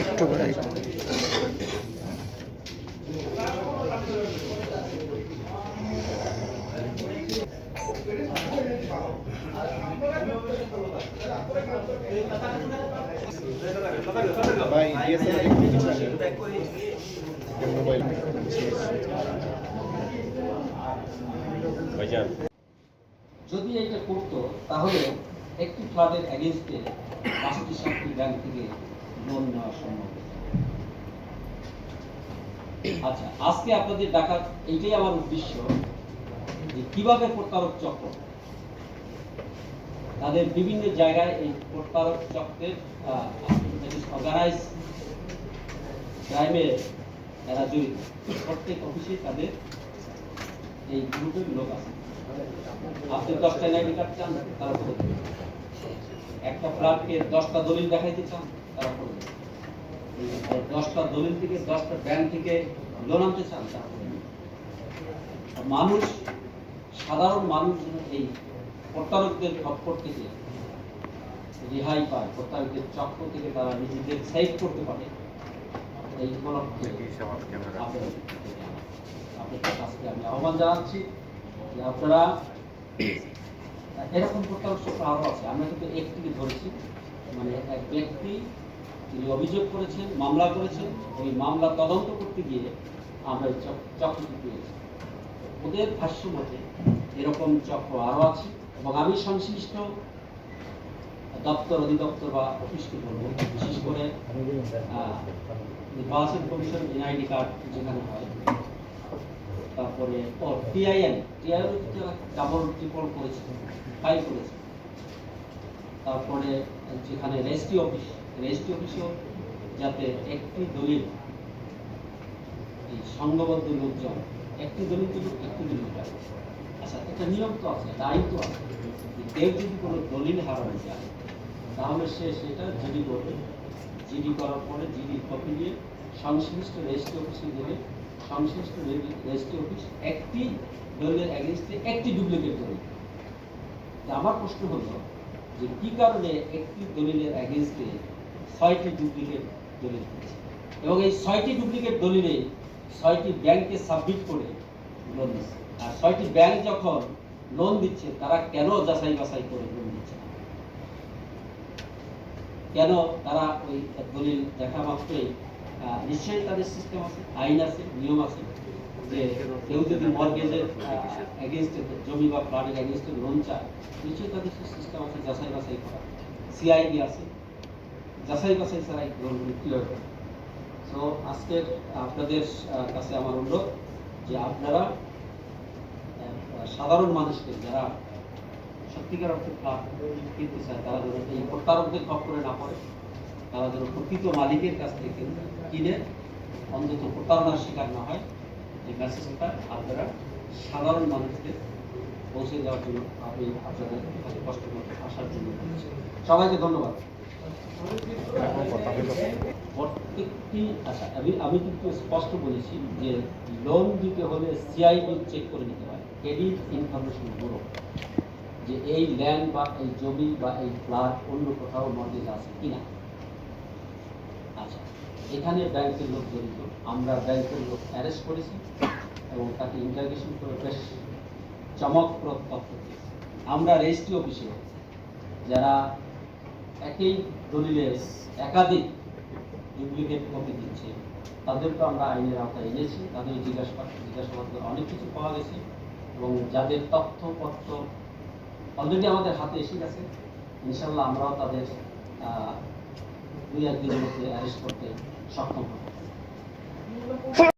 একটু ভাই ভাই ডিএসএলআর মোবাইল যদি এটা করতো, তাহলে একটি ফ্লাডের এগেনস্টে পাঁচটি সাতটি ব্যাংক থেকে লোন নেওয়া সম্ভব আচ্ছা আজকে আপনাদের ডাকার এইটাই আমার উদ্দেশ্য, যে কীভাবে প্রতারক চক্র, তাদের বিভিন্ন জায়গায় এই প্রতারক চক্রের অর্গানাইজ ক্রাইমে এরা জড়িত, প্রত্যেক অফিসে তাদের এই গ্রুপের লোক আছে। আপনি কার্ড চান তারা করে দেবে। একটা ফ্ল্যাটকে দশটা দলিল দেখাইতে চান তারা করে দেবে। আর দশটা দলিল থেকে দশটা ব্যাংক থেকে লোন আনতে চান তারা মানুষ সাধারণ মানুষ এই প্রতারকদের খপ্পর থেকে রেহাই পায় প্রতারকদের চক্র থেকে তারা নিজেদের সেভ করতে পারে। এই উপলক্ষে কাছে আমি আহ্বান জানাচ্ছি যে আপনারা এরকম প্রত্যাশা চক্র আরও আছে। আমরা কিন্তু একটিকে ধরেছি মানে এক ব্যক্তি তিনি অভিযোগ করেছেন, মামলা করেছেন ওই মামলা তদন্ত করতে গিয়ে আমরা চক্রটি পেয়েছি। ওদের ভাষ্য মতে এরকম চক্র আরও আছে এবং আমি সংশ্লিষ্ট দপ্তর অধিদপ্তর বা অফিসকে বলব, বিশেষ করে নির্বাচন কমিশন, এনআইডি কার্ড যেখানে হয় তারপরে, ও টিআইএন টিআইএন ডাবল ট্রিপল করেছে ফাইল করেছে। তারপরে, যেখানে রেজিস্ট্রি অফিস রেজিস্ট্রি অফিসেও যাতে একটি দলিল সংঘবদ্ধ লোকজন, একটি দলিল তুলুক একটি দলিল পায়। আচ্ছা একটা নিয়ম তো আছে আইন তো আছে। কেউ যদি কোনো দলিল হারানো যায় তাহলে সে সেটা জিডি করবে। জিডি করার পরে জিডির কপি নিয়ে সংশ্লিষ্ট রেজিস্ট্রি অফিসে গেলে সংশ্লিষ্ট রেজিস্ট্রি অফিস একটি এগেনস্টে একটি ডুপ্লিকেট দলিল আমার প্রশ্ন যে কি কারণে একটি দলিলের ছয়টি ডুপ্লিকেট দলিল এবং এই ছয়টি ডুপ্লিকেট দলিলে ছয়টি ব্যাংকে সাবমিট করে লোন দিচ্ছে আর ছয়টি ব্যাংক যখন লোন দিচ্ছে, তারা কেন যাচাই বাছাই করে লোন দিচ্ছে কেন তারা ওই দলিল দেখা মাত্রই নিশ্চয়ই তাদের সিস্টেম আছে, আইন আছে, নিয়ম আছে। যে কেউ যদি মর্গেজের এগেনস্টে জমি বা প্লাটের এগেনস্টে লোন চায়, নিশ্চয়ই তাদের সিস্টেম আছে, যাচাই বাছাই করা। সিআইডি আছে, যাচাই বাছাই ছাড়া এই লোনগুলি ক্লিয়ার করে সো আজকের, আপনাদের কাছে আমার অনুরোধ যে আপনারা সাধারণ মানুষকে যারা সত্যিকার অর্থে ফ্ল্যাট কিনতে চায়, তারা যেন এই প্রতারকদের খপ্পরে না পড়ে। তারা যেন প্রকৃত মালিকের কাছ থেকে কিনে অন্তত প্রতারণার শিকার না হয়। এই মেসেজটা আপনারা সাধারণ মানুষদের পৌঁছে দেওয়ার জন্য আমি আপনাদের কাছে কষ্ট করতে আসার জন্য সবাইকে ধন্যবাদ। প্রত্যেকটি আচ্ছা আমি আমি কিন্তু স্পষ্ট বলেছি যে লোন দিতে হলে সিআইডি চেক করে নিতে হয় ক্রেডিট ইনফরমেশন ব্যুরো যে এই ল্যান্ড বা এই জমি বা এই ফ্ল্যাট অন্য কোথাও মর্গেজ আছে কিনা। এখানে ব্যাংকের লোক জড়িত। আমরা ব্যাংকের লোক অ্যারেস্ট করেছি এবং তাকে ইন্টারগেশন করে বেশ চমকপ্রদ তথ্য দিয়েছি। আমরা রেজিস্ট্রি অফিসে যারা একই দলিলে একাধিক ডুপ্লিকেট কপি দিচ্ছে তাদেরকে আমরা আইনের আওতায় এনেছি। তাদের জিজ্ঞাসাবাদ জিজ্ঞাসাবাদ করে অনেক কিছু পাওয়া গেছে এবং যাদের তথ্যপত্র অলরেডি আমাদের হাতে এসে গেছে ইনশাল্লাহ আমরাও তাদের আহ, এক দিনের মধ্যে অ্যারেস্ট করতে সক্ষম হব